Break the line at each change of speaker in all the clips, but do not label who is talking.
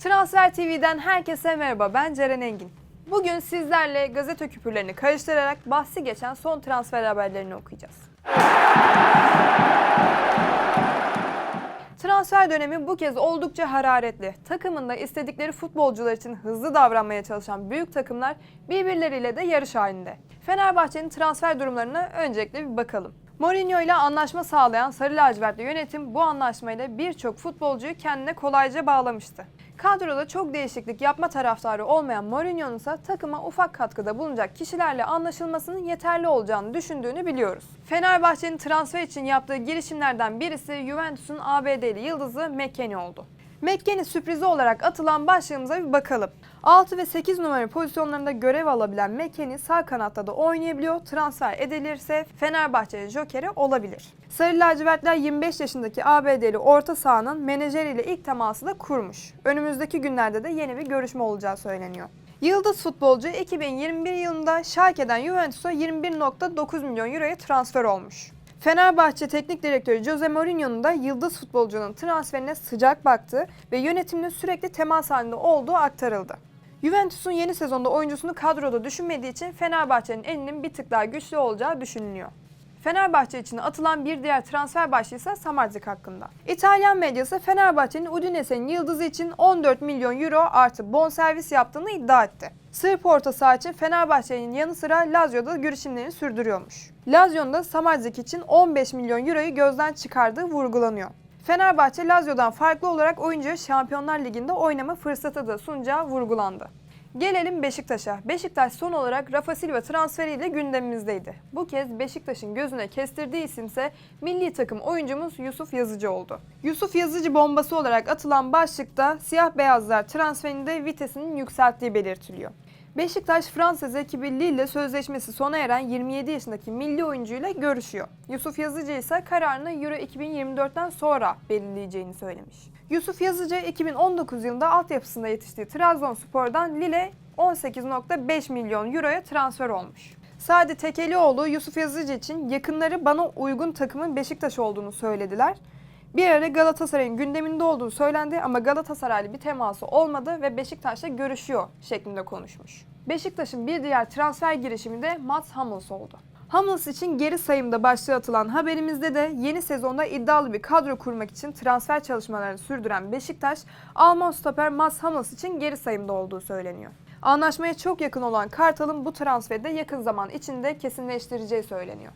Transfer TV'den herkese merhaba. Ben Ceren Engin. Bugün sizlerle gazete küpürlerini karıştırarak bahsi geçen son transfer haberlerini okuyacağız. Transfer dönemi bu kez oldukça hararetli. Takımında istedikleri futbolcular için hızlı davranmaya çalışan büyük takımlar birbirleriyle de yarış halinde. Fenerbahçe'nin transfer durumlarına öncelikle bir bakalım. Mourinho ile anlaşma sağlayan Sarı Lacivertli yönetim bu anlaşmayla birçok futbolcuyu kendine kolayca bağlamıştı. Kadroda çok değişiklik yapma taraftarı olmayan Mourinho'nun ise takıma ufak katkıda bulunacak kişilerle anlaşılmasının yeterli olacağını düşündüğünü biliyoruz. Fenerbahçe'nin transfer için yaptığı girişimlerden birisi Juventus'un ABD'li yıldızı McKennie oldu. McKennie sürprizi olarak atılan başlığımıza bir bakalım. 6 ve 8 numara pozisyonlarında görev alabilen McKennie sağ kanatta da oynayabiliyor. Transfer edilirse Fenerbahçe'nin jokeri olabilir. Sarı lacivertler 25 yaşındaki ABD'li orta sahanın menajeriyle ilk teması da kurmuş. Önümüzdeki günlerde de yeni bir görüşme olacağı söyleniyor. Yıldız futbolcu 2021 yılında Schalke'den Juventus'a 21.9 milyon euroya transfer olmuş. Fenerbahçe Teknik Direktörü Jose Mourinho'nun da yıldız futbolcunun transferine sıcak baktığı ve yönetimle sürekli temas halinde olduğu aktarıldı. Juventus'un yeni sezonda oyuncusunu kadroda düşünmediği için Fenerbahçe'nin elinin bir tık daha güçlü olacağı düşünülüyor. Fenerbahçe için atılan bir diğer transfer başlığı ise Samardzic hakkında. İtalyan medyası Fenerbahçe'nin Udinese'nin yıldızı için 14 milyon euro artı bonservis yaptığını iddia etti. Sırp orta saha için Fenerbahçe'nin yanı sıra Lazio'da girişimlerini sürdürüyormuş. Lazio'nun da Samardzic için 15 milyon euroyu gözden çıkardığı vurgulanıyor. Fenerbahçe Lazio'dan farklı olarak oyuncuya Şampiyonlar Ligi'nde oynama fırsatı da sunacağı vurgulandı. Gelelim Beşiktaş'a. Beşiktaş son olarak Rafa Silva transferiyle gündemimizdeydi. Bu kez Beşiktaş'ın gözüne kestirdiği isimse milli takım oyuncumuz Yusuf Yazıcı oldu. Yusuf Yazıcı bombası olarak atılan başlıkta siyah beyazlar transferinde vitesinin yükselttiği belirtiliyor. Beşiktaş Fransız ekibi Lille sözleşmesi sona eren 27 yaşındaki milli oyuncuyla görüşüyor. Yusuf Yazıcı ise kararını Euro 2024'ten sonra belirleyeceğini söylemiş. Yusuf Yazıcı 2019 yılında altyapısında yetiştiği Trabzonspor'dan Lille 18.5 milyon euroya transfer olmuş. Sadi Tekelioğlu Yusuf Yazıcı için yakınları bana uygun takımın Beşiktaş olduğunu söylediler. Bir ara Galatasaray'ın gündeminde olduğu söylendi ama Galatasaray'la bir teması olmadı ve Beşiktaş'la görüşüyor şeklinde konuşmuş. Beşiktaş'ın bir diğer transfer girişimi de Mats Hummels oldu. Hummels için geri sayımda başlığı atılan haberimizde de yeni sezonda iddialı bir kadro kurmak için transfer çalışmalarını sürdüren Beşiktaş, Alman stoper Mats Hummels için geri sayımda olduğu söyleniyor. Anlaşmaya çok yakın olan Kartal'ın bu transferi de yakın zaman içinde kesinleştireceği söyleniyor.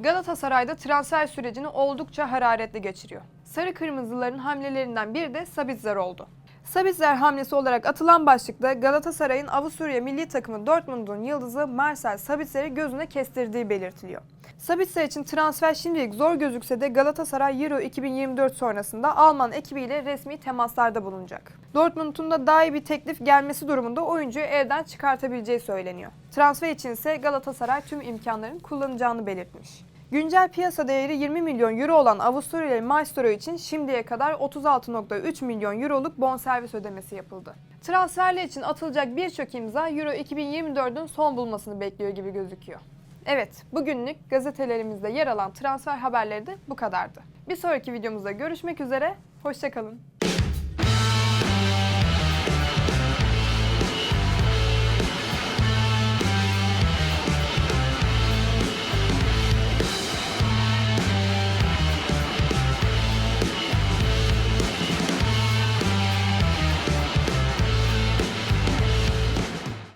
Galatasaray'da transfer sürecini oldukça hararetli geçiriyor. Sarı Kırmızıların hamlelerinden biri de Sabitzer oldu. Sabitzer hamlesi olarak atılan başlıkta Galatasaray'ın Avusturya milli takımı Dortmund'un yıldızı Marcel Sabitzer'i gözüne kestirdiği belirtiliyor. Sabitzer için transfer şimdilik zor gözükse de Galatasaray Euro 2024 sonrasında Alman ekibiyle resmi temaslarda bulunacak. Dortmund'un da daha iyi bir teklif gelmesi durumunda oyuncuyu elden çıkartabileceği söyleniyor. Transfer için ise Galatasaray tüm imkanların kullanacağını belirtmiş. Güncel piyasa değeri 20 milyon euro olan Avusturyalı Maestro için şimdiye kadar 36.3 milyon euroluk bonservis ödemesi yapıldı. Transferler için atılacak birçok imza Euro 2024'ün son bulmasını bekliyor gibi gözüküyor. Evet, bugünlük gazetelerimizde yer alan transfer haberleri de bu kadardı. Bir sonraki videomuzda görüşmek üzere, hoşçakalın.